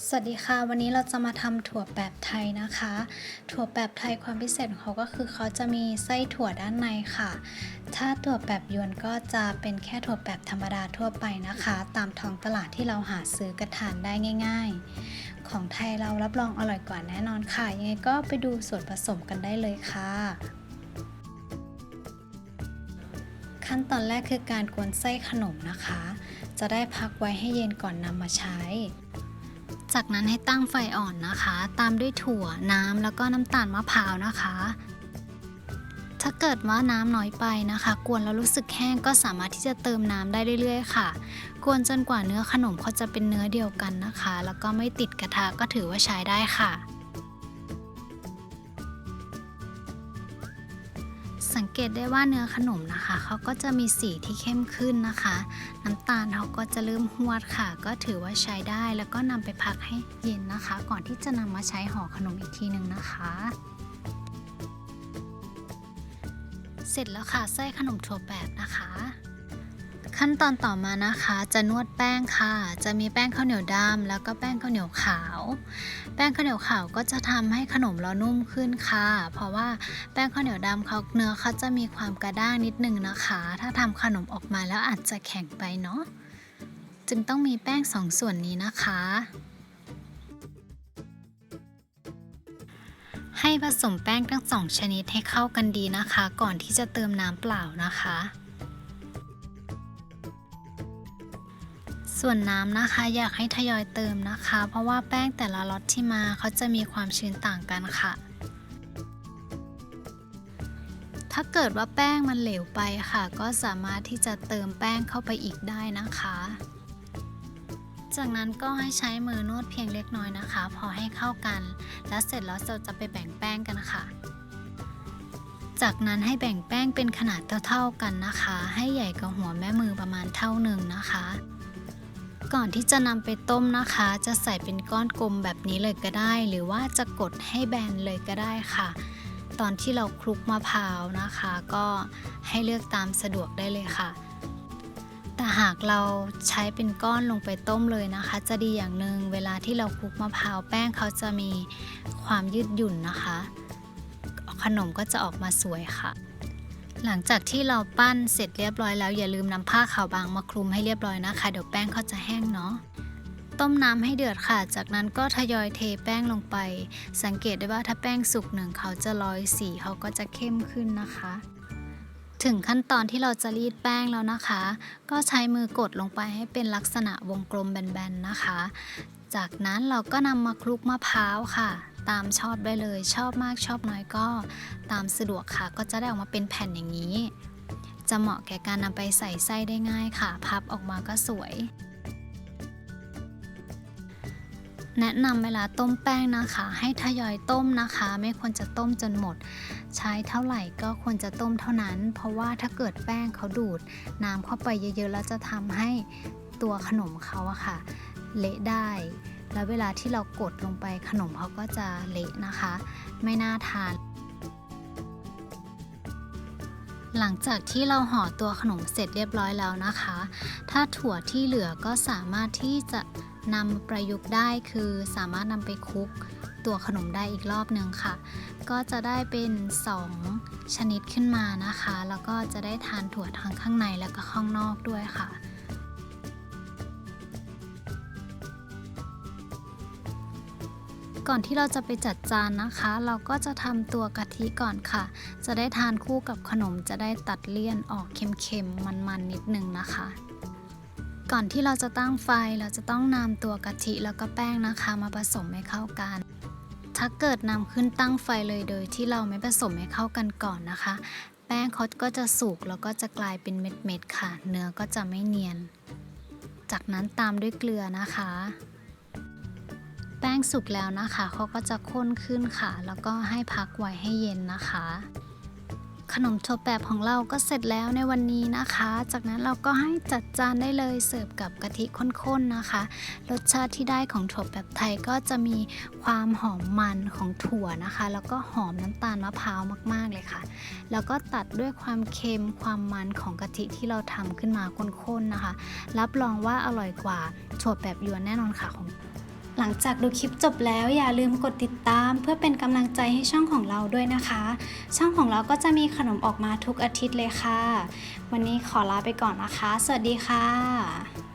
สวัสดีค่ะ วันนี้เราจะมาทำถั่วแปบไทยนะคะ ถั่วแปบไทยความพิเศษของเขาก็คือเขาจะมีไส้ถั่วด้านในค่ะ ถ้าถั่วแปบยวนก็จะเป็นแค่ถั่วแปบธรรมดาทั่วไปนะคะ ตามท้องตลาดที่เราหาซื้อกระทานได้ง่าย ๆ ของไทยเรารับรองอร่อยกว่าแน่นอนค่ะ ยังไงก็ไปดูส่วนผสมกันได้เลยค่ะขั้นตอนแรกคือการกวนไส้ขนมนะคะ จะได้พักไว้ให้เย็นก่อนนำมาใช้ จากนั้นให้ตั้งไฟอ่อนนะคะ ตามด้วยถั่วน้ำแล้วก็น้ำตาลมะพร้าวนะคะ ถ้าเกิดว่าน้ำน้อยไปนะคะ กวนแล้วรู้สึกแห้งก็สามารถที่จะเติมน้ำได้เรื่อยๆ ค่ะ กวนจนกว่าเนื้อขนมเขาจะเป็นเนื้อเดียวกันนะคะ แล้วก็ไม่ติดกระทะก็ถือว่าใช้ได้ค่ะ สังเกตได้ว่าเนื้อขนมนะคะเขาก็จะมีสีที่เข้มขึ้นนะคะ น้ำตาลเขาก็จะเริ่มหวดค่ะ ก็ถือว่าใช้ได้แล้วก็นำไปพักให้เย็นนะคะ ก่อนที่จะนำมาใช้ห่อขนมอีกทีหนึ่งนะคะเสร็จแล้วค่ะไส้ขนมถั่วแบบนะคะ ขั้นตอนต่อมานะคะ จะนวดแป้งค่ะ จะมีแป้งข้าวเหนียวดำแล้วก็แป้งข้าวเหนียวขาว แป้งข้าวเหนียวขาวก็จะทำให้ขนมเรานุ่มขึ้นค่ะ เพราะว่าแป้งข้าวเหนียวดำเขาเนื้อเขาจะมีความกระด้างนิดนึงนะคะ ถ้าทำขนมออกมาแล้วอาจจะแข็งไปเนาะจึงต้องมีแป้งสองส่วนนี้นะคะให้ผสมแป้งทั้งสองชนิดให้เข้ากันดีนะคะ ก่อนที่จะเติมน้ำเปล่านะคะ ส่วนน้ำนะคะอยากให้ทยอยเติมนะคะ เพราะว่าแป้งแต่ละล็อตที่มาเขาจะมีความชื้นต่างกันค่ะ ถ้าเกิดว่าแป้งมันเหลวไปค่ะ ก็สามารถที่จะเติมแป้งเข้าไปอีกได้นะคะ จากนั้นก็ให้ใช้มือนวดเพียงเล็กน้อยนะคะ พอให้เข้ากัน แล้วเสร็จแล้วเราจะไปแบ่งแป้งกันค่ะจากนั้นให้แบ่งแป้งเป็นขนาดเท่าๆกันนะคะ ให้ใหญ่กว่าหัวแม่มือประมาณเท่าหนึ่งนะคะ ก่อนที่จะนำไปต้มนะคะ จะใส่เป็นก้อนกลมแบบนี้เลยก็ได้ หรือว่าจะกดให้แบนเลยก็ได้ค่ะ ตอนที่เราคลุกมะพร้าวนะคะ ก็ให้เลือกตามสะดวกได้เลยค่ะ แต่หากเราใช้เป็นก้อนลงไปต้มเลยนะคะ จะดีอย่างหนึ่งเวลาที่เราคลุกมะพร้าวแป้งเขาจะมีความยืดหยุ่นนะคะ ขนมก็จะออกมาสวยค่ะ หลังจากที่เราปั้นเสร็จเรียบร้อยแล้วอย่าลืมนำผ้าขาวบางมาคลุมให้เรียบร้อยนะคะ เดี๋ยวแป้งเขาจะแห้งเนาะต้มน้ำให้เดือดค่ะ จากนั้นก็ทยอยเทแป้งลงไป สังเกตได้ว่าถ้าแป้งสุกหนึ่งเขาจะลอยสีเขาก็จะเข้มขึ้นนะคะ ถึงขั้นตอนที่เราจะรีดแป้งแล้วนะคะ ก็ใช้มือกดลงไปให้เป็นลักษณะวงกลมแบนๆนะคะ จากนั้นเราก็นำมาคลุกมะพร้าวค่ะ ตามชอบได้เลย ชอบมากชอบน้อยก็ตามสะดวกค่ะ ก็จะได้ออกมาเป็นแผ่นอย่างนี้ จะเหมาะแก่การนำไปใส่ไส้ได้ง่ายค่ะ พับออกมาก็สวย แนะนำเวลาต้มแป้งนะคะ ให้ทยอยต้มนะคะ ไม่ควรจะต้มจนหมด ใช้เท่าไหร่ก็ควรจะต้มเท่านั้น เพราะว่าถ้าเกิดแป้งเขาดูด น้ำเข้าไปเยอะๆแล้วจะทำให้ตัวขนมเขาอะค่ะ เละได้ แล้วเวลาที่เรากดลงไปขนมเขาก็จะเละนะคะ ไม่น่าทาน หลังจากที่เราห่อตัวขนมเสร็จเรียบร้อยแล้วนะคะ ถ้าถั่วที่เหลือก็สามารถที่จะนำประยุกต์ได้คือสามารถนำไปคลุกตัวขนมได้อีกรอบหนึ่งค่ะ ก็จะได้เป็น 2 ชนิดขึ้นมานะคะ แล้วก็จะได้ทานถั่วทั้งข้างในแล้วก็ข้างนอกด้วยค่ะ ก่อนที่เราจะไปจัดจานนะคะ เราก็จะทำตัวกะทิก่อนค่ะ จะได้ทานคู่กับขนมจะได้ตัดเลี่ยนออกเค็มๆมันๆนิดนึงนะคะ ก่อนที่เราจะตั้งไฟเราจะต้องนำตัวกะทิแล้วก็แป้งนะคะ มาผสมให้เข้ากันถ้าเกิดนำขึ้นตั้งไฟเลยโดยที่เราไม่ผสมให้เข้ากันก่อนนะคะ แป้งเขาก็จะสุกแล้วก็จะกลายเป็นเม็ดๆค่ะ เนื้อก็จะไม่เนียน จากนั้นตามด้วยเกลือนะคะ แป้งสุกแล้วนะคะเขาก็จะข้นขึ้นค่ะ แล้วก็ให้พักไว้ให้เย็นนะคะ ขนมถั่วแปบของเราก็เสร็จแล้วในวันนี้นะคะ จากนั้นเราก็ให้จัดจานได้เลยเสิร์ฟกับกะทิข้นๆนะคะ รสชาติที่ได้ของถั่วแปบไทยก็จะมีความหอมมันของถั่วนะคะ แล้วก็หอมน้ำตาลมะพร้าวมากๆเลยค่ะ แล้วก็ตัดด้วยความเค็มความมันของกะทิที่เราทำขึ้นมาข้นๆนะคะ รับรองว่าอร่อยกว่าถั่วแปบยวนแน่นอนค่ะของ หลังจากดูคลิปจบแล้วอย่าลืมกดติดตาม เพื่อเป็นกำลังใจให้ช่องของเราด้วยนะคะ ช่องของเราก็จะมีขนมออกมาทุกอาทิตย์เลยค่ะ วันนี้ขอลาไปก่อนนะคะ สวัสดีค่ะ